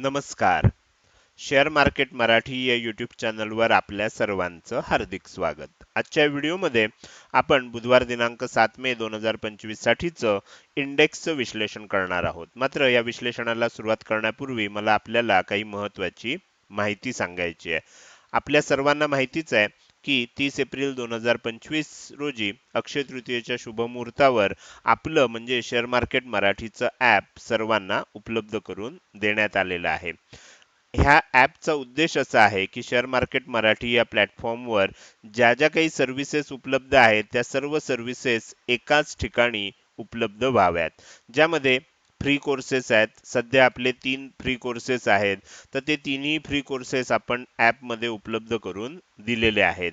नमस्कार. Share market Marathi या YouTube चॅनलवर आपल्या सर्वांचं हार्दिक स्वागत. आजच्या व्हिडिओमध्ये आपण बुधवार दिनांक सात मे दोन हजार पंचवीस साठीचं इंडेक्सचं विश्लेषण करणार आहोत. मात्र या विश्लेषणाला सुरुवात करण्यापूर्वी मला आपल्याला काही महत्वाची माहिती सांगायची आहे. आपल्या सर्वांना माहितीच आहे की तीस एप्रिल दोन हजार पंचवीस रोजी अक्षय तृतीयेच्या शुभमुहूर्तावर आपलं म्हणजे शेअर मार्केट मराठीचं ॲप सर्वांना उपलब्ध करून देण्यात आलेलं आहे. ह्या ॲपचा उद्देश असा आहे की शेअर मार्केट मराठी या प्लॅटफॉर्मवर ज्या ज्या काही सर्व्हिसेस उपलब्ध आहेत त्या सर्व सर्व्हिसेस एकाच ठिकाणी उपलब्ध व्हाव्यात. ज्यामध्ये फ्री कोर्सेस आहेत. सध्या आपले तीन फ्री कोर्सेस आहेत. तर ते तिन्ही फ्री कोर्सेस आपण ॲपमध्ये उपलब्ध करून दिलेले आहेत.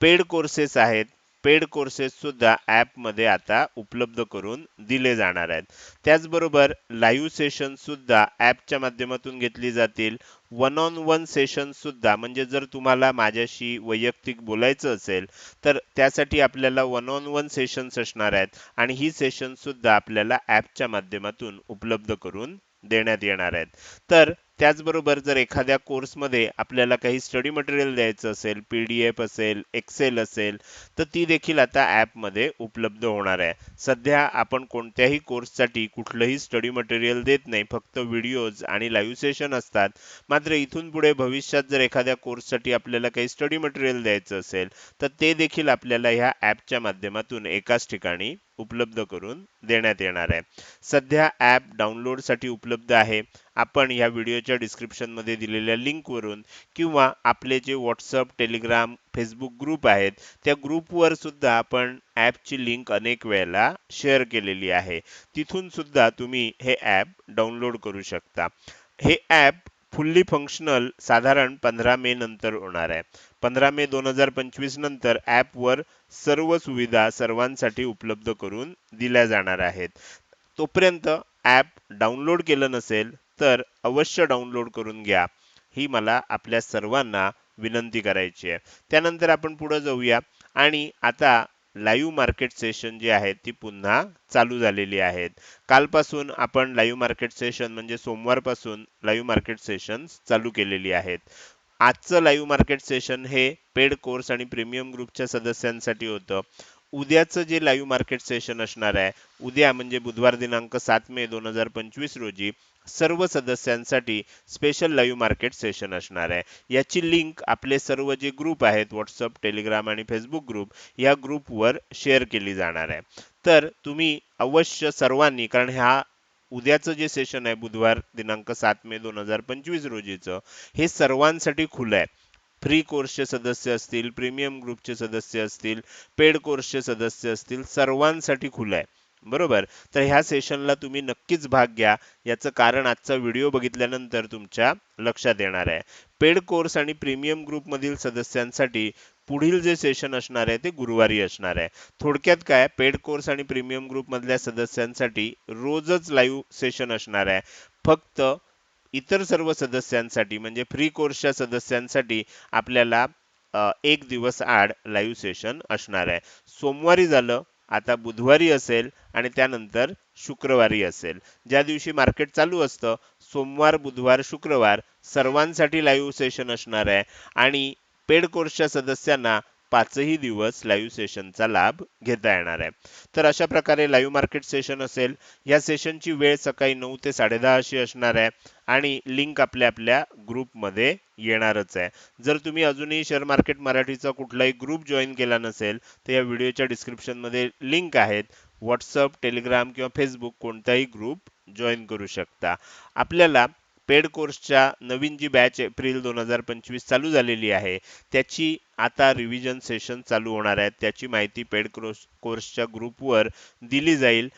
पेड कोर्सेस आहेत. पेड कोर्सेस सुद्धा ॲपमध्ये आता उपलब्ध करून दिले जाणार आहेत. त्याचबरोबर लाईव्ह सेशन सुद्धा ॲपच्या माध्यमातून घेतली जातील. वन ऑन वन सेशन सुद्धा म्हणजे जर तुम्हाला माझ्याशी वैयक्तिक बोलायचं असेल तर त्यासाठी आपल्याला वन ऑन वन सेशन्स असणार आहेत आणि ही सेशन सुद्धा आपल्याला ॲपच्या माध्यमातून उपलब्ध करून देण्यात येणार आहेत. तर त्याचबरोबर जर एखाद्या कोर्समध्ये आपल्याला काही स्टडी मटेरियल द्यायचं असेल पी डी एफ असेल एक्सेल असेल तर ती देखील आता ॲपमध्ये उपलब्ध होणार आहे. सध्या आपण कोणत्याही कोर्ससाठी कुठलंही स्टडी मटेरियल देत नाही फक्त व्हिडिओज आणि लाईव्ह सेशन असतात. मात्र इथून पुढे भविष्यात जर एखाद्या कोर्ससाठी आपल्याला काही स्टडी मटेरियल द्यायचं असेल तर ते देखील आपल्याला ह्या ॲपच्या माध्यमातून एकाच ठिकाणी उपलब्ध करून देण्यात येणार आहे. सध्या ॲप डाउनलोडसाठी उपलब्ध आहे. आपण या व्हिडिओच्या डिस्क्रिप्शनमध्ये दिलेल्या लिंकवरून किंवा आपले जे व्हॉट्सअप टेलिग्राम फेसबुक ग्रुप आहेत त्या ग्रुपवर सुद्धा आपण ॲपची लिंक अनेक वेळेला शेअर केलेली आहे. तिथून सुद्धा तुम्ही हे ॲप डाउनलोड करू शकता. हे ॲप फुल्ली फंक्शनल साधारण पंधरा मे नंतर होणार आहे. पंधरा मे दोन हजार पंचवीस नंतर ॲपवर सर्व सुविधा सर्वांसाठी उपलब्ध करून दिल्या जाणार आहेत. तोपर्यंत ॲप डाउनलोड केलं नसेल तर अवश्य डाउनलोड करून घ्या. ही मला आपल्या सर्वांना विनंती करायची आहे. त्यानंतर आपण पुढे जाऊया आणि आता लाईव्ह मार्केट सेशन जी आहेत ती पुन्हा चालू झालेली आहेत. कालपासून आपण लाईव्ह मार्केट सेशन म्हणजे सोमवारपासून लाईव्ह मार्केट सेशन चालू केलेली आहेत. आजचं लाईव्ह मार्केट सेशन हे पेड कोर्स आणि प्रीमियम ग्रुपच्या सदस्यांसाठी होतं. उद्याचं जे लाईव्ह मार्केट सेशन असणार आहे उद्या म्हणजे बुधवार दिनांक सात मे दोन हजार पंचवीस रोजी सर्व सदस्यांसाठी स्पेशल लाईव्ह मार्केट सेशन असणार आहे. याची लिंक आपले सर्व जे ग्रुप आहेत व्हॉट्सअप टेलिग्राम आणि फेसबुक ग्रुप या ग्रुपवर शेअर केली जाणार आहे. तर तुम्ही अवश्य सर्वांनी कारण ह्या उद्याचं जे सेशन आहे बुधवार दिनांक सात मे दोन हजार पंचवीस रोजीचं हे सर्वांसाठी खुलं आहे. फ्री कोर्सचे सदस्य असतील प्रीमियम ग्रुपचे सदस्य असतील पेड कोर्सचे सदस्य असतील सर्वांसाठी खुलं आहे. बरोबर? तर ह्या सेशनला तुम्ही नक्कीच भाग घ्या. याचं कारण आजचा व्हिडिओ बघितल्यानंतर तुमच्या लक्षात येणार आहे. पेड कोर्स आणि प्रीमियम ग्रुप मधील सदस्यांसाठी पुढील जे सेशन असणार आहे ते गुरुवारी असणार आहे. थोडक्यात काय पेड कोर्स आणि प्रीमियम ग्रुपमधल्या सदस्यांसाठी रोजच लाईव्ह सेशन असणार आहे. फक्त इतर सर्व सदस्यांसाठी म्हणजे फ्री कोर्सच्या सदस्यांसाठी आपल्याला एक दिवस आड लाईव्ह सेशन असणार आहे. सोमवारी झालं आता बुधवारी असेल आणि त्यानंतर शुक्रवारी असेल. ज्या दिवशी मार्केट चालू असतं सोमवार बुधवार शुक्रवार सर्वांसाठी लाईव्ह सेशन असणार आहे. आणि पेड कोर्सच्या सदस्यांना पाचही दिवस लाईव्ह सेशनचा लाभ घेता येणार आहे. तर अशा प्रकारे लाईव्ह मार्केट सेशन असेल या सेशनची वेळ सकाळी नऊ ते साडेदहा अशी असणार आहे आणि लिंक आपल्या आपल्या ग्रुपमध्ये येणारच आहे. जर तुम्ही अजूनही शेअर मार्केट मराठीचा कुठलाही ग्रुप जॉईन केला नसेल तर या व्हिडिओच्या डिस्क्रिप्शनमध्ये लिंक आहेत. व्हॉट्सअप टेलिग्राम किंवा फेसबुक कोणताही ग्रुप जॉईन करू शकता. आपल्याला पेड कोर्सच्या नवीन जी बॅच एप्रिल दोन हजार पंचवीस चालू झालेली आहे त्याची आता रिव्हिजन सेशन चालू होणार आहे त्याची माहिती पेड कोर्स कोर्सच्या ग्रुपवर दिली जाईल.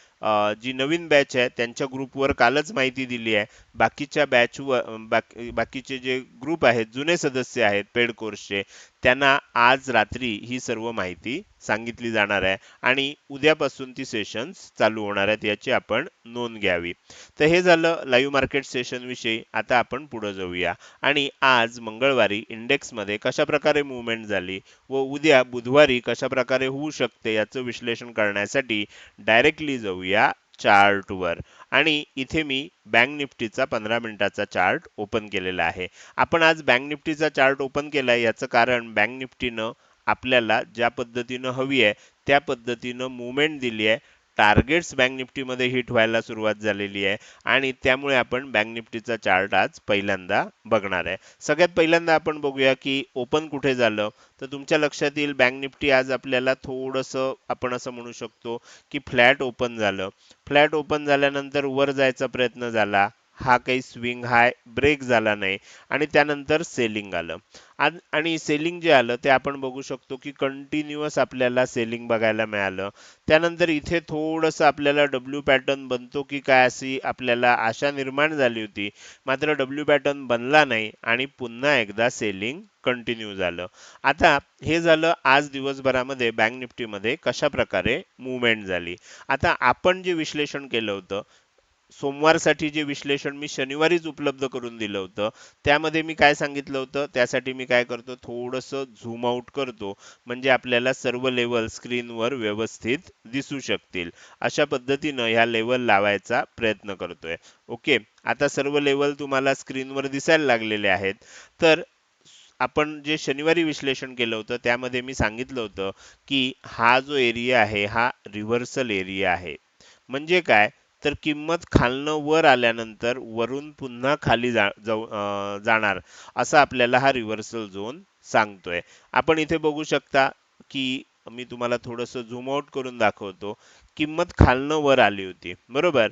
जी नवीन बॅच आहे त्यांच्या ग्रुपवर कालच माहिती दिली आहे. बाकीच्या बॅचवर बाकी बाकीचे जे ग्रुप आहेत जुने सदस्य आहेत पेड कोर्सचे त्यांना आज रात्री ही सर्व माहिती सांगितली जाणार आहे. आणि उद्यापासून ती सेशन्स चालू होणार आहेत याची आपण नोंद घ्यावी. तर हे झालं लाईव्ह मार्केट सेशन विषयी. आता आपण पुढे जाऊया. आणि आज मंगळवारी इंडेक्समध्ये कशाप्रकारे मुवमेंट झाली व उद्या बुधवारी कशा प्रकारे होऊ शकते याचं विश्लेषण करण्यासाठी डायरेक्टली जाऊया. या चार्टवर आणि इथे मी बँक निफ्टीचा पंधरा मिनिटाचा चार्ट ओपन केलेला आहे. आपण आज बँक निफ्टीचा चार्ट ओपन केलाय याचं कारण बँक निफ्टीनं आपल्याला ज्या पद्धतीनं हवी आहे त्या पद्धतीनं मुवमेंट दिली आहे. टार्गेट्स बँक निफ्टीमध्ये हिट व्हायला सुरुवात झालेली आहे. आणि त्यामुळे आपण बँक निफ्टीचा चार्ट आज पहिल्यांदा बघणार आहे. सगळ्यात पहिल्यांदा आपण बघूया की ओपन कुठे झालं? तर तुमच्या लक्षात येईल बँक निफ्टी आज आपल्याला थोडंसं आपण असं म्हणू शकतो की फ्लॅट ओपन झालं. फ्लॅट ओपन झाल्यानंतर वर जायचा प्रयत्न झाला. हा काही स्विंग हाय ब्रेक झाला नाही. आणि त्यानंतर सेलिंग आलं. आणि सेलिंग जे आलं ते आपण बघू शकतो की कंटिन्युअस आपल्याला सेलिंग बघायला मिळालं. त्यानंतर इथे थोडंसं आपल्याला डब्ल्यू पॅटर्न बनतो की काय अशी आपल्याला आशा निर्माण झाली होती. मात्र डब्ल्यू पॅटर्न बनला नाही आणि पुन्हा एकदा सेलिंग कंटिन्यू झालं. आता हे झालं आज दिवसभरामध्ये बँक निफ्टीमध्ये कशा प्रकारे मुवमेंट झाली. आता आपण जे विश्लेषण केलं होतं सोमवारसाठी जे विश्लेषण मी शनिवारीच उपलब्ध करून दिलं होतं त्यामध्ये मी काय सांगितलं होतं त्यासाठी मी काय करतो थोडंसं झूम आउट करतो म्हणजे आपल्याला सर्व लेवल स्क्रीनवर व्यवस्थित दिसू शकतील. अशा पद्धतीनं ह्या लेवल लावायचा प्रयत्न करतोय. ओके? आता सर्व लेवल तुम्हाला स्क्रीनवर दिसायला लागलेले आहेत. तर आपण जे शनिवारी विश्लेषण केलं होतं त्यामध्ये मी सांगितलं होतं की हा जो एरिया आहे हा रिव्हर्सल एरिया आहे. म्हणजे काय? तर किंमत खालनं वर आल्यानंतर वरून पुन्हा खाली जा जाऊ जाणार असा आपल्याला हा रिव्हर्सल झोन सांगतोय. आपण इथे बघू शकता की मी तुम्हाला थोडंसं झूम आउट करून दाखवतो. किंमत खालनं वर आली होती बरोबर?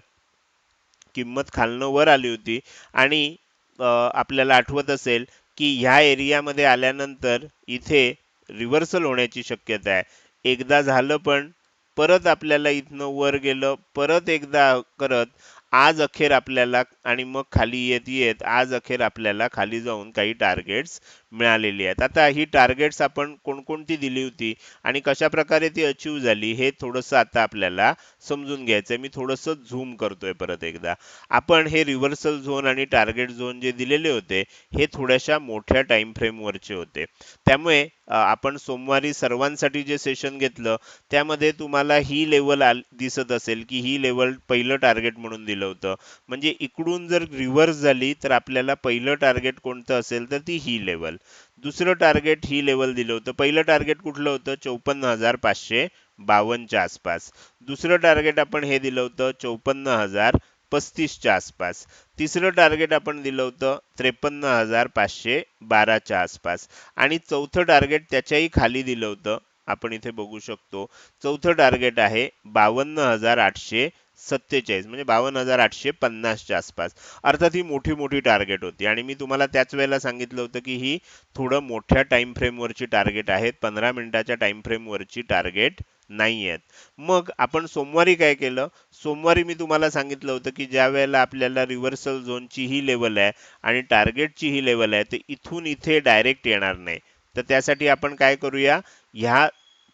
किंमत खालनं वर आली होती आणि आपल्याला आठवत असेल की ह्या एरियामध्ये आल्यानंतर इथे रिव्हर्सल होण्याची शक्यता आहे. एकदा झालं पण परत आपल्याला इथनं वर गेलं परत एकदा करत आज अखेर आपल्याला आणि मग खाली येत येत आज अखेर आपल्याला खाली जाऊन काही टार्गेट्स मिळालेली आहेत. आता ही टार्गेट्स आपण कोणकोणती दिली होती आणि कशा प्रकारे ती अचीव झाली हे थोडंसं आता आपल्याला समजून घ्यायचं आहे. मी थोडंसं झूम करतोय परत एकदा. आपण हे रिव्हर्सल झोन आणि टार्गेट झोन जे दिलेले होते हे थोड्याशा मोठ्या टाइम फ्रेम वरचे होते. त्यामुळे आपण सोमवारी सर्वांसाठी जे सेशन घेतलं त्यामध्ये तुम्हाला ही लेवल दिसत असेल की ही लेवल पहिलं टार्गेट म्हणून दिलं होतं. म्हणजे इकडून जर रिव्हर्स झाली तर आपल्याला पहिलं टार्गेट कोणतं असेल तर ती ही लेवल दुसरं टार्गेट ही लेवल दिलं होतं. पहिलं टार्गेट कुठलं होतं? चौपन्न हजार पाचशे बावन्नच्या आसपास. दुसरं टार्गेट आपण हे दिलं होतं चौपन्न हजार पस्तीसच्या आसपास. तिसरं टार्गेट आपण दिलं होतं त्रेपन्न हजार पाचशे बाराच्या आसपास. आणि चौथं टार्गेट त्याच्याही खाली दिलं होतं आपण इथे बघू शकतो. चौथं टार्गेट आहे बावन्न हजार आठशे सत्तेचाळीस म्हणजे बावन्न हजार आठशे पन्नासच्या आसपास. अर्थात ही मोठी मोठी टार्गेट होती. आणि मी तुम्हाला त्याच वेळेला सांगितलं होतं की ही थोडं मोठ्या टाइम फ्रेमवरची टार्गेट आहेत. पंधरा मिनिटाच्या टाइम फ्रेमवरची टार्गेट नाही आहेत मग आपण सोमवारी काय केलं? सोमवारी मी तुम्हाला सांगितलं होतं की ज्या वेळेला आपल्याला रिव्हर्सल झोनची ही लेवल आहे आणि टार्गेटची ही लेवल आहे तर इथून इथे डायरेक्ट येणार नाही. तर त्यासाठी आपण काय करूया? ह्या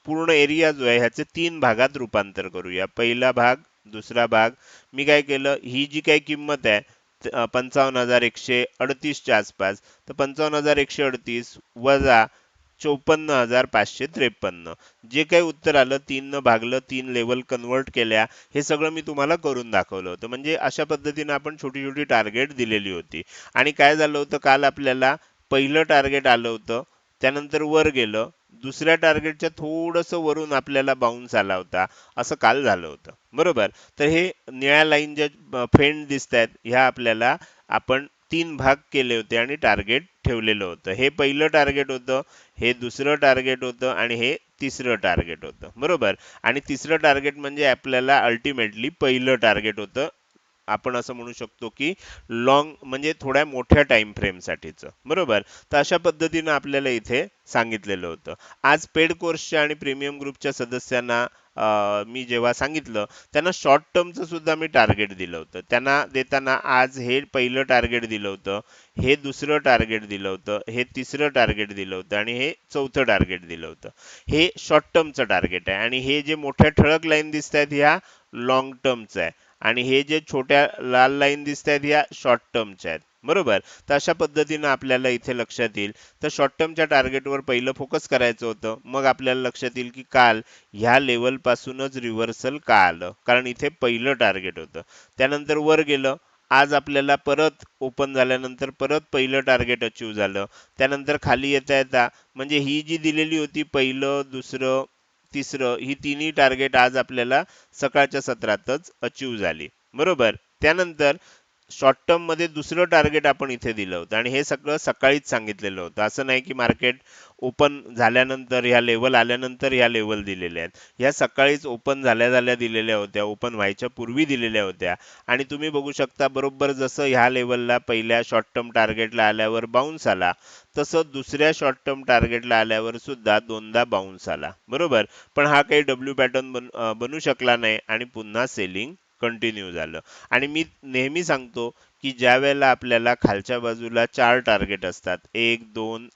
पूर्ण एरिया जो आहे ह्याचे तीन भागात रूपांतर करूया. पहिला भाग दुसरा भाग. मी काय केलं? ही जी काही किंमत आहे पंचावन्न हजार एकशे अडतीसच्या आसपास तर पंचावन्न हजार एकशे अडतीस वजा चौपन्न हजार पाचशे त्रेपन्न. जे काही उत्तर आलं तीन न भागलं तीन लेवल कन्वर्ट केल्या हे सगळं मी तुम्हाला करून दाखवलं होतं. म्हणजे अशा पद्धतीनं आपण छोटी छोटी टार्गेट दिलेली होती. आणि काय झालं होतं? काल आपल्याला पहिलं टार्गेट आलं होतं. त्यानंतर वर गेलं. दुसऱ्या टार्गेटच्या थोडंसं वरून आपल्याला बाउन्स आला होता. असं काल झालं होतं. बरोबर? तर हे निळ्या लाईन ज्या फेंड दिसत आहेत ह्या आपल्याला आपण तीन भाग केले होते आणि टार्गेट ठेवलेलं होतं. हे पहिलं टार्गेट होतं हे दुसरं टार्गेट होतं आणि हे तिसरं टार्गेट होतं. बरोबर? आणि तिसरं टार्गेट म्हणजे आपल्याला अल्टिमेटली पहिलं टार्गेट होतं आपण असं म्हणू शकतो की लॉंग म्हणजे थोड्या मोठ्या टाइम फ्रेमसाठीचं बरोबर? तर अशा पद्धतीनं आपल्याला इथे सांगितलेलं होतं. आज पेड कोर्सच्या आणि प्रीमियम ग्रुपच्या सदस्यांना मी जेव्हा सांगितलं त्यांना शॉर्ट टर्मचं सुद्धा मी टार्गेट दिलं होतं. त्यांना देताना आज हे पहिलं टार्गेट दिलं होतं हे दुसरं टार्गेट दिलं होतं हे तिसरं टार्गेट दिलं होतं आणि हे चौथं टार्गेट दिलं होतं. हे शॉर्ट टर्मचं टार्गेट आहे आणि हे जे मोठ्या ठळक लाईन दिसत आहेत ह्या लॉंग टर्मचं आहे. आणि हे जे छोट्या लाल लाईन दिसत आहेत ह्या शॉर्ट टर्मच्या आहेत. बरोबर? तर अशा पद्धतीनं आपल्याला इथे लक्षात येईल. तर शॉर्ट टर्मच्या टार्गेटवर पहिलं फोकस करायचं होतं. मग आपल्याला लक्षात येईल की काल ह्या लेवल पासूनच रिव्हर्सल का आलं? कारण इथे पहिलं टार्गेट होतं. त्यानंतर वर गेलं. आज आपल्याला परत ओपन झाल्यानंतर परत पहिलं टार्गेट अचीव झालं. त्यानंतर खाली येता येता म्हणजे ही जी दिलेली होती पहिलं दुसरं तिसरं ही तिन्ही टार्गेट आज आपल्याला सकाळच्या सत्रातच अचीव झाली. बरोबर? त्यानंतर शॉर्ट टर्ममध्ये दुसरं टार्गेट आपण इथे दिलं होतं. आणि हे सगळं सकाळीच सांगितलेलं होतं. असं नाही की मार्केट ओपन झाल्यानंतर ह्या लेवल आल्यानंतर ह्या लेवल दिलेल्या आहेत. ह्या सकाळीच ओपन झाल्या झाल्या दिलेल्या होत्या. ओपन व्हायच्या पूर्वी दिलेल्या होत्या. आणि तुम्ही बघू शकता बरोबर जसं ह्या लेवलला पहिल्या शॉर्ट टर्म टार्गेटला आल्यावर बाउन्स आला तसं दुसऱ्या शॉर्ट टर्म टार्गेटला आल्यावर सुद्धा दोनदा बाउन्स आला. बरोबर? पण हा काही डब्ल्यू पॅटर्न बन बनू शकला नाही आणि पुन्हा सेलिंग कंटिन्यू झालं. आणि मी नेहमी सांगतो की ज्या वेळेला आपल्याला खालच्या बाजूला चार टार्गेट असतात एक दोन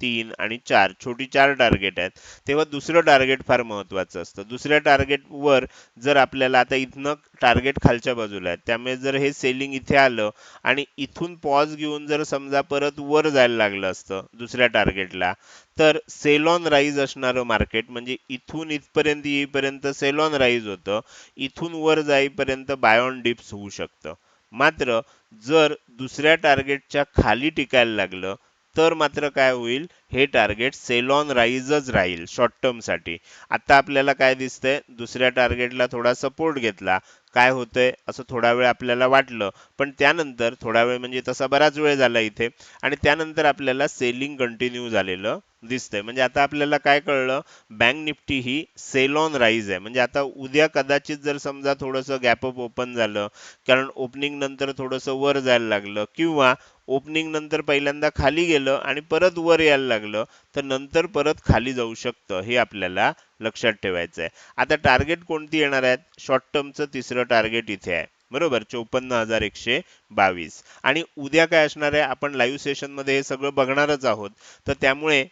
तीन आणि चार. छोटी चार टार्गेट आहेत. तेव्हा दुसरं टार्गेट फार महत्वाचं असतं. दुसऱ्या टार्गेटवर जर आपल्याला आता इथनं टार्गेट खालच्या बाजूला आहे त्यामुळे जर हे सेलिंग इथे आलं आणि इथून पॉज घेऊन जर समजा परत वर जायला लागलं असतं दुसऱ्या टार्गेटला तर सेल ऑन राईज असणारं मार्केट म्हणजे इथून इथपर्यंत येईपर्यंत सेल ऑन राईज होतं. इथून वर जाईपर्यंत बाय ऑन डिप्स होऊ शकतं. मात्र जर दुसऱ्या टार्गेटच्या खाली टिकायला लागलं तर मात्र काय होईल? हे टार्गेट सेल ऑन राईजच राहील शॉर्ट टर्मसाठी. आता आपल्याला काय दिसतंय? दुसऱ्या टार्गेटला थोडा सपोर्ट घेतला. काय होतंय? असं थोडा वेळ आपल्याला वाटलं. पण त्यानंतर थोडा वेळ म्हणजे तसा बराच वेळ झाला इथे. आणि त्यानंतर आपल्याला सेलिंग कंटिन्यू झालेलं दिसतंय. म्हणजे आता आपल्याला काय कळलं? बँक निफ्टी ही सेल ऑन राईज आहे. म्हणजे आता उद्या कदाचित जर समजा थोडंसं गॅप अप ओपन झालं कारण ओपनिंग नंतर थोडंसं वर जायला लागलं किंवा ओपनिंग नंतर पहिल्यांदा खाली गेलं आणि परत वर यायला लागलं तर नंतर परत खाली जाऊ शकतं हे आपल्याला लक्षात ठेवायचं आहे आता टार्गेट कोणती येणार आहेत? शॉर्ट टर्मचं तिसरं टार्गेट इथे आहे. बरोबर? चोपन्न हजार एकशे बावीस. आणि उद्या काय असणार आहे? आपण लाईव्ह सेशनमध्ये हे सगळं बघणारच आहोत. तर त्यामुळे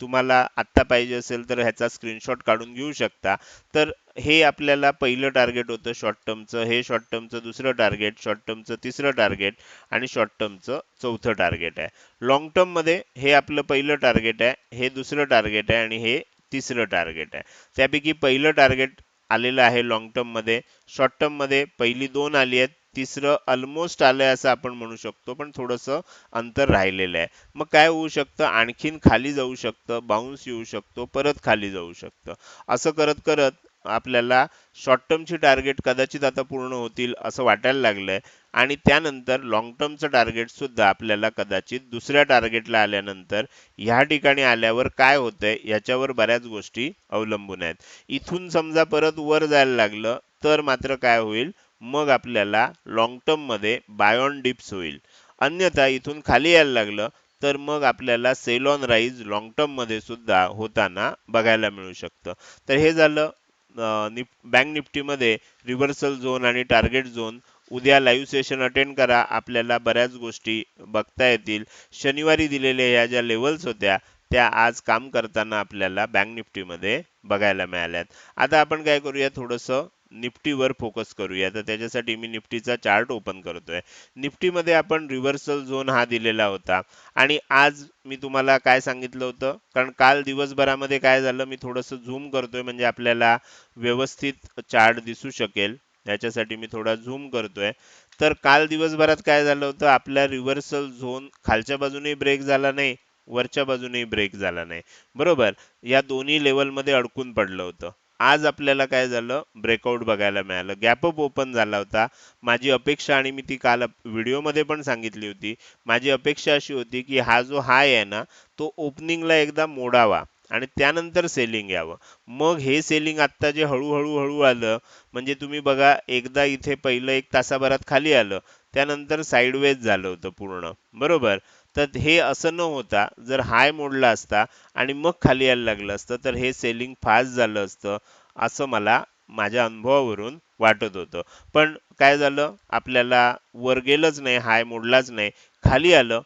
तुम्हाला आत्ता पाहिजे असेल तर ह्याचा स्क्रीनशॉट काढून घेऊ शकता. तर हे आपल्याला पहिलं टार्गेट होतं शॉर्ट टर्मचं हे शॉर्ट टर्मचं दुसरं टार्गेट शॉर्ट टर्मचं तिसरं टार्गेट आणि शॉर्ट टर्मचं चौथं टार्गेट आहे. लॉंग टर्ममध्ये हे आपलं पहिलं टार्गेट आहे हे दुसरं टार्गेट आहे आणि हे तिसरं टार्गेट आहे. त्यापैकी पहिलं टार्गेट आलेलं आहे लॉंग टर्ममध्ये. शॉर्ट टर्ममध्ये पहिली दोन आली आहेत. तिसरं ऑलमोस्ट आलंय असं आपण म्हणू शकतो पण थोडंसं अंतर राहिलेलं आहे. मग काय होऊ शकतं? आणखीन खाली जाऊ शकतं बाउन्स येऊ शकतो परत खाली जाऊ शकतं. असं करत करत आपल्याला शॉर्ट टर्मची टार्गेट कदाचित आता पूर्ण होतील असं वाटायला लागलंय. आणि त्यानंतर लॉंग टर्मचं टार्गेट सुद्धा आपल्याला कदाचित दुसऱ्या टार्गेटला आल्यानंतर ह्या ठिकाणी आल्यावर काय होतंय याच्यावर बऱ्याच गोष्टी अवलंबून आहेत. इथून समजा परत वर जायला लागलं तर मात्र काय होईल? मग आपल्याला लॉंग टर्ममध्ये बायॉन बाय ऑन डिप्स होईल. अन्यथा इथून खाली यायला लागलं तर मग आपल्याला सेल ऑन राईज लॉंग टर्ममध्ये सुद्धा होताना बघायला मिळू शकतं. तर हे झालं. बँक निफ्टीमध्ये रिव्हर्सल झोन आणि टार्गेट झोन उद्या लाईव्ह सेशन अटेंड करा. आपल्याला बऱ्याच गोष्टी बघता येतील. शनिवारी दिलेल्या या ज्या लेवल्स होत्या त्या आज काम करताना आपल्याला बँक निफ्टीमध्ये बघायला मिळाल्यात. आता आपण काय करूया थोडंसं निफ्टीवर फोकस करूया. तर त्याच्यासाठी मी निफ्टीचा चार्ट ओपन करतोय. निफ्टीमध्ये आपण रिव्हर्सल झोन हा दिलेला होता. आणि आज मी तुम्हाला काय सांगितलं होतं? कारण काल दिवसभरामध्ये काय झालं? मी थोडंसं झूम करतोय म्हणजे आपल्याला व्यवस्थित चार्ट दिसू शकेल. याच्यासाठी मी थोडा झूम करतोय. तर काल दिवसभरात काय झालं होतं? आपला रिव्हर्सल झोन खालच्या बाजूने ब्रेक झाला नाही वरच्या बाजूने ब्रेक झाला नाही. बरोबर? या दोन्ही लेवलमध्ये अडकून पडलं होतं. आज आपल्याला काय झालं? ब्रेकआउट बघायला मिळालं. गॅप अप ओपन झाला होता. माझी अपेक्षा आणि मी ती काल व्हिडिओमध्ये पण सांगितली होती. माझी अपेक्षा अशी होती की हा जो हाय आहे ना तो ओपनिंगला एकदा मोडावा आणि त्यानंतर सेलिंग यावं. मग हे सेलिंग आत्ता जे हळूहळू हळू आलं म्हणजे तुम्ही बघा एकदा इथे पहिलं एक तासाभरात खाली आलं त्यानंतर साईडवेज झालं होतं पूर्ण. बरोबर? तर हे असं न होता जर हाय मोडला असता आणि मग खाली यायला लागलं असतं तर हे सेलिंग फास्ट झालं असतं असं मला माझ्या अनुभवावरून वाटत होतं. पण काय झालं? आपल्याला वर गेलंच नाही हाय मोडलाच नाही. खाली आलं.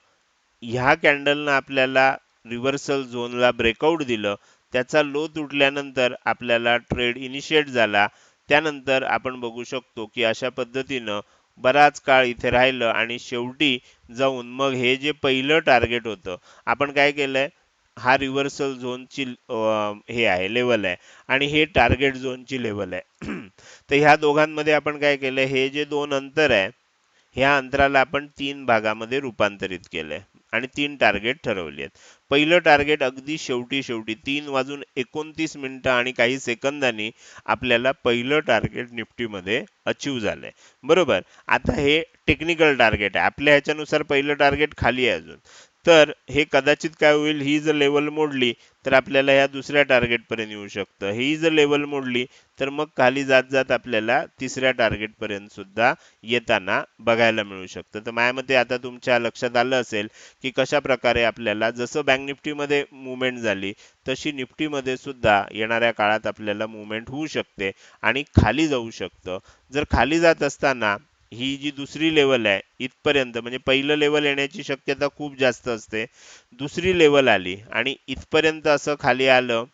ह्या कॅन्डलनं आपल्याला रिव्हर्सल झोनला ब्रेकआउट दिलं. त्याचा लो तुटल्यानंतर आपल्याला ट्रेड इनिशिएट झाला. त्यानंतर आपण बघू शकतो की अशा पद्धतीनं बराच काळ इथे राहिलं आणि शेवटी जाऊन मग हे जे पहिलं टार्गेट होतं आपण काय केलंय? हा रिव्हर्सल झोनची हे आहे लेवल आहे. आणि हे टार्गेट झोनची लेवल आहे. तर ह्या दोघांमध्ये आपण काय केलंय? हे जे दोन अंतर आहे ह्या अंतराला आपण तीन भागामध्ये रूपांतरित केलंय आणि तीन टार्गेट ठरवली आहेत. पहिलं टार्गेट अगदी शेवटी शेवटी तीन वाजून एकोणतीस मिनिटं आणि काही सेकंदांनी आपल्याला पहिलं टार्गेट निफ्टीमध्ये अचीव झालंय. बरोबर? आता हे टेक्निकल टार्गेट आहे. आपल्या ह्याच्यानुसार पहिलं टार्गेट खाली आहे अजून. तर हे कदाचित काय होईल? ही जर लेवल मोडली तर आपल्याला ह्या दुसऱ्या टार्गेट पर्यंत येऊ शकतं. ही जर लेवल मोडली तर मग खाली जात जात आपल्याला तिसऱ्या टार्गेट पर्यंत सुद्धा येताना बघायला मिळू शकतं. तर माझ्या मते आता तुमच्या लक्षात आलं असेल की कशा प्रकारे आपल्याला जसं बँक निफ्टीमध्ये मुवमेंट झाली तशी निफ्टीमध्ये सुद्धा येणाऱ्या काळात आपल्याला मुवमेंट होऊ शकते आणि खाली जाऊ शकतं. जर खाली जात असताना ही जी दुसरी लेवल आहे इथपर्यंत म्हणजे पहिलं लेवल येण्याची शक्यता खूप जास्त असते. दुसरी लेवल आली आणि इथपर्यंत असं खाली आलं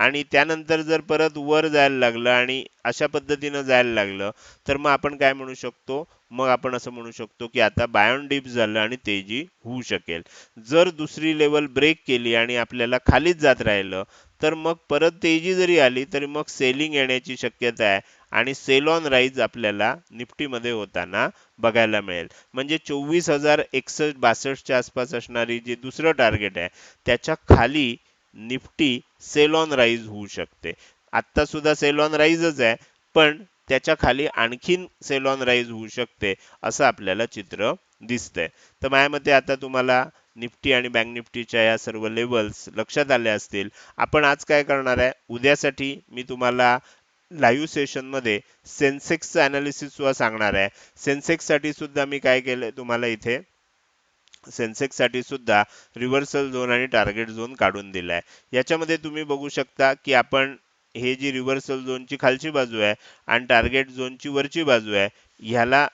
आणि त्यानंतर जर परत वर जायला लागलं आणि अशा पद्धतीनं जायला लागलं तर मग आपण काय म्हणू शकतो? मग आपण असं म्हणू शकतो की आता बायोन डीप झालं आणि तेजी होऊ शकेल. जर दुसरी लेवल ब्रेक केली आणि आपल्याला खालीच जात राहिलं तर मग परत तेजी जरी आली तरी मग सेलिंग येण्याची शक्यता आहे. आणि सेल ऑन राईज आपल्याला निफ्टीमध्ये होताना बघायला मिळेल. म्हणजे चोवीस हजार एकसष्ट बासष्टच्या आसपास असणारी जी दुसरं टार्गेट आहे त्याच्याखाली निफ्टी सेल ऑन राईज होऊ शकते. आत्ता सुद्धा सेल ऑन राईजच आहे पण त्याच्याखाली आणखीन सेल ऑन राईज होऊ शकते असं आपल्याला चित्र दिसतंय. तर माझ्या मते आता तुम्हाला निफ्टी आणि बँक निफ्टीच्या या सर्व लेवल्स लक्षात आल्या असतील. आपण आज काय करणार आहे? उद्यासाठी मी तुम्हाला लाईव्ह सेशनमध्ये सेन्सेक्सचं अनालिसिस सुद्धा सांगणार आहे. सेन्सेक्ससाठी सुद्धा मी काय केलंय तुम्हाला इथे? सेन्सेक्ससाठी सुद्धा रिव्हर्सल झोन आणि टार्गेट झोन काढून दिलाय. याच्यामध्ये तुम्ही बघू शकता की आपण हे जी रिव्हर्सल झोनची खालची बाजू आहे आणि टार्गेट झोनची वरची बाजू आहे ह्याला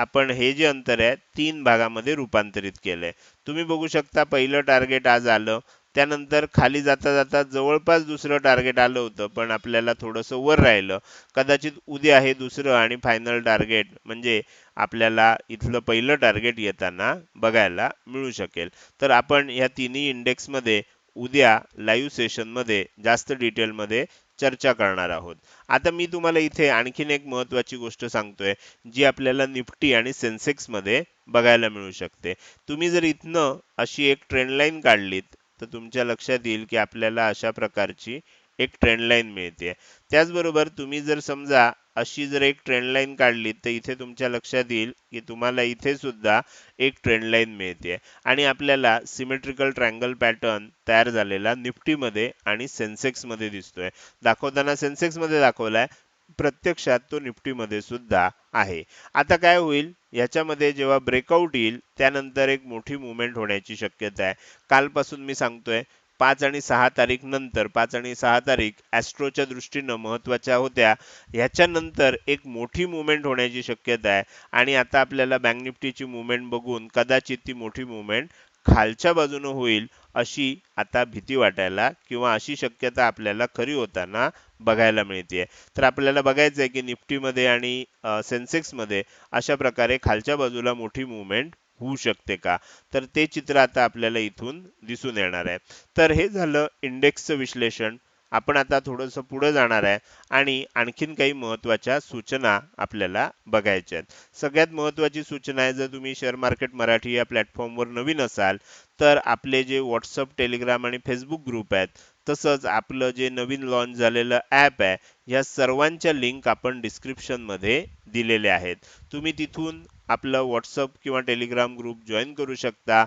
आपण हे जे अंतर आहे तीन भागामध्ये रूपांतरित केलंय. तुम्ही बघू शकता पहिलं टार्गेट आज आलं त्यानंतर खाली जाता जाता जवळपास दुसरं टार्गेट आलं होतं पण आपल्याला थोडंसं वर राहिलं. कदाचित उद्या हे दुसरं आणि फायनल टार्गेट म्हणजे आपल्याला इथलं पहिलं टार्गेट येताना बघायला मिळू शकेल. तर आपण या तिन्ही इंडेक्समध्ये उद्या लाईव्ह सेशनमध्ये जास्त डिटेलमध्ये चर्चा करणार आहोत. आता मी तुम्हाला इथे आणखीन एक महत्वाची गोष्ट सांगतोय जी आपल्याला निफ्टी आणि सेन्सेक्समध्ये बघायला मिळू शकते. तुम्ही जर इथनं अशी एक ट्रेंड लाईन काढलीत तर तुमच्या लक्षात येईल की आपल्याला अशा प्रकारची एक ट्रेंड लाईन मिळते त्याचबरोबर तुम्ही जर समजा अशी जर एक ट्रेंडलाईन काढली तर इथे तुमच्या लक्षात येईल की तुम्हाला इथे सुद्धा एक ट्रेंडलाईन मिळते. आणि आपल्याला सिमेट्रिकल ट्रँगल पॅटर्न तयार झालेला निफ्टीमध्ये आणि सेन्सेक्समध्ये दिसतोय. दाखवताना सेन्सेक्समध्ये दाखवलाय प्रत्यक्षात तो निफ्टीमध्ये सुद्धा आहे. आता काय होईल? याच्यामध्ये जेव्हा ब्रेकआउट येईल त्यानंतर एक मोठी मुवमेंट होण्याची शक्यता आहे. कालपासून मी सांगतोय पाच आणि सहा तारीख नंतर पाच आणि सहा तारीख ॲस्ट्रोच्या दृष्टीनं महत्त्वाच्या होत्या. ह्याच्यानंतर एक मोठी मुवमेंट होण्याची शक्यता आहे. आणि आता आपल्याला बँक निफ्टीची मुवमेंट बघून कदाचित ती मोठी मुवमेंट खालच्या बाजूनं होईल अशी आता भीती वाटायला किंवा अशी शक्यता आपल्याला खरी होताना बघायला मिळते तर आपल्याला बघायचं आहे की निफ्टीमध्ये आणि सेन्सेक्समध्ये अशा प्रकारे खालच्या बाजूला मोठी मुवमेंट होऊ शकते का? तर ते चित्र आता आपल्याला इथून दिसून येणार आहे. तर हे झालं इंडेक्सचं विश्लेषण. आपण आता थोडंसं पुढे जाणार आहे आणि आणखीन काही महत्त्वाच्या सूचना आपल्याला बघायच्या आहेत. सगळ्यात महत्वाची सूचना आहे जर तुम्ही शेअर मार्केट मराठी या प्लॅटफॉर्मवर नवीन असाल तर आपले जे व्हॉट्सअप टेलिग्राम आणि फेसबुक ग्रुप आहेत तसंच आपलं जे नवीन लॉन्च झालेलं ॲप आहे या सर्वांच्या लिंक आपण डिस्क्रिप्शनमध्ये दिलेले आहेत. तुम्ही तिथून आपलं व्हॉट्सअप किंवा टेलिग्राम ग्रुप जॉईन करू शकता.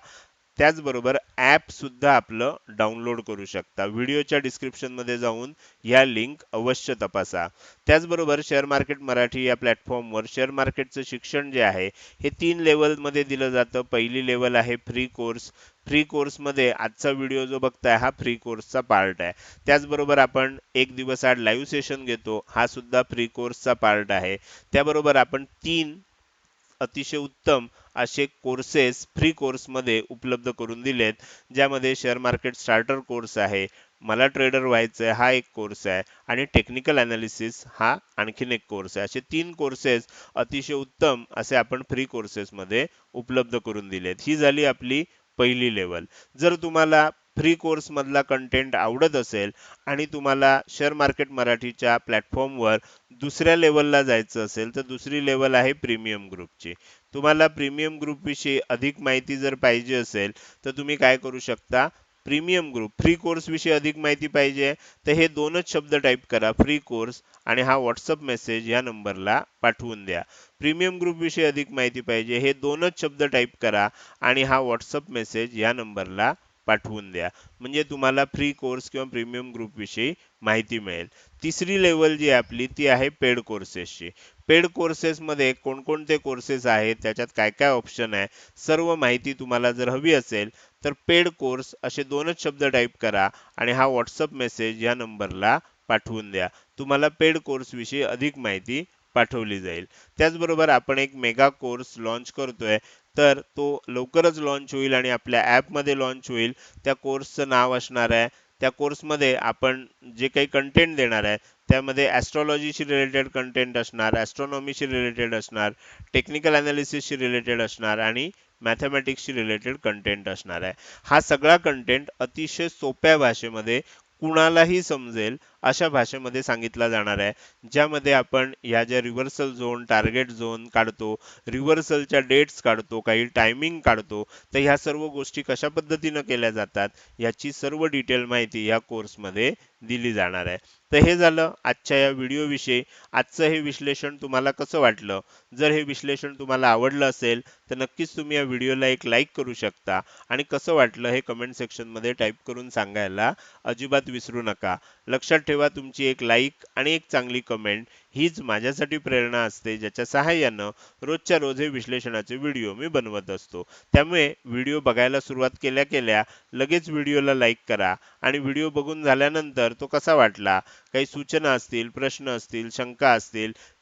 त्याचबरोबर ॲपसुद्धा आपलं डाउनलोड करू शकता. व्हिडिओच्या डिस्क्रिप्शनमध्ये जाऊन या लिंक अवश्य तपासा. त्याचबरोबर शेअर मार्केट मराठी या प्लॅटफॉर्मवर शेअर मार्केटचं शिक्षण जे आहे हे तीन लेवलमध्ये दिलं जातं. पहिली लेवल आहे फ्री कोर्स फ्री कोर्समध्ये आजचा व्हिडिओ जो बघताय हा फ्री कोर्सचा पार्ट आहे. त्याचबरोबर आपण एक दिवस आड लाईव्ह सेशन घेतो हा सुद्धा फ्री कोर्सचा पार्ट आहे. त्याबरोबर आपण तीन अतिशय उत्तम असे कोर्सेस फ्री कोर्समध्ये उपलब्ध करून दिलेत ज्यामध्ये शेअर मार्केट स्टार्टर कोर्स आहे मला ट्रेडर व्हायचं आहे हा एक कोर्स आहे आणि टेक्निकल अनालिसिस हा आणखीन एक कोर्स आहे. असे तीन कोर्सेस अतिशय उत्तम असे आपण फ्री कोर्सेसमध्ये उपलब्ध करून दिलेत. ही झाली आपली पहिली लेवल जर तुम्हाला फ्री कोर्स मधला कंटेंट आवडत असेल आणि तुम्हाला शेअर मार्केट मराठीच्या प्लॅटफॉर्मवर दुसऱ्या लेवलला जायचं असेल तर दुसरी लेवल आहे प्रीमियम ग्रुपची तुम्हाला प्रीमियम ग्रुपविषयी अधिक माहिती जर पाहिजे असेल तर तुम्ही काय करू शकता? प्रीमियम ग्रुप फ्री कोर्स विषयी अधिक माहिती पाहिजे तर हे दोनच शब्द टाईप करा फ्री कोर्स आणि हा व्हॉट्सअप मेसेज या नंबरला पाठवून द्या. प्रीमियम ग्रुपविषयी अधिक माहिती पाहिजे हे दोनच शब्द टाईप करा आणि हा व्हॉट्सअप मेसेज या नंबरला पाठवून द्या. म्हणजे तुम्हाला फ्री कोर्स किंवा प्रीमियम ग्रुप विषयी माहिती मिळेल. तिसरी लेवल जी आपली ती आहे पेड कोर्सेसची पेड कोर्सेसमध्ये कोणकोणते कोर्सेस आहेत त्याच्यात काय काय ऑप्शन आहे सर्व माहिती तुम्हाला जर हवी असेल तर पेड कोर्स असे दोनच शब्द टाईप करा आणि हा व्हॉट्सअप मेसेज या नंबरला पाठवून द्या. तुम्हाला पेड कोर्स विषयी अधिक माहिती पाठवली जाईल. त्याचबरोबर आपण एक मेगा कोर्स लॉन्च करतोय तर तो लवकरच लॉन्च होईल आणि आपल्या ॲपमध्ये लॉन्च होईल. त्या कोर्सचं नाव असणार आहे. त्या कोर्समध्ये आपण जे काही कंटेंट देणार आहे त्यामध्ये ॲस्ट्रॉलॉजीशी रिलेटेड कंटेंट असणार ॲस्ट्रॉनॉमीशी रिलेटेड असणार टेक्निकल ॲनालिसिसशी रिलेटेड असणार आणि मॅथमॅटिक्सशी रिलेटेड कंटेंट असणार आहे. हा सगळा कंटेंट अतिशय सोप्या भाषेमध्ये कुणालाही समजेल अशा भाषेमध्ये सांगितला जाणार आहे. ज्यामध्ये आपण ह्या ज्या रिव्हर्सल झोन टार्गेट झोन काढतो रिव्हर्सलच्या डेट्स काढतो काही टायमिंग काढतो तर ह्या सर्व गोष्टी कशा पद्धतीनं केल्या जातात याची सर्व डिटेल माहिती या कोर्समध्ये दिली जाणार आहे. तर हे झालं आजच्या या व्हिडिओविषयी आजचं हे विश्लेषण तुम्हाला कसं वाटलं? जर हे विश्लेषण तुम्हाला आवडलं असेल तर नक्कीच तुम्ही या व्हिडिओला एक लाईक करू शकता. आणि कसं वाटलं हे कमेंट सेक्शनमध्ये टाईप करून सांगायला अजिबात विसरू नका. लक्षात ठेवा तुमची एक लाईक आणि एक चांगली कमेंट हीच माझ्यासाठी प्रेरणा असते ज्याच्या सहाय्यानं रोजच्या रोज हे विश्लेषणाचे व्हिडिओ मी बनवत असतो. त्यामुळे व्हिडिओ बघायला सुरुवात केल्या केल्या लगेच व्हिडिओला लाईक करा आणि व्हिडिओ बघून झाल्यानंतर तो कसा वाटला? काही सूचना असतील प्रश्न असतील शंका असतील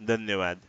धन्यवाद.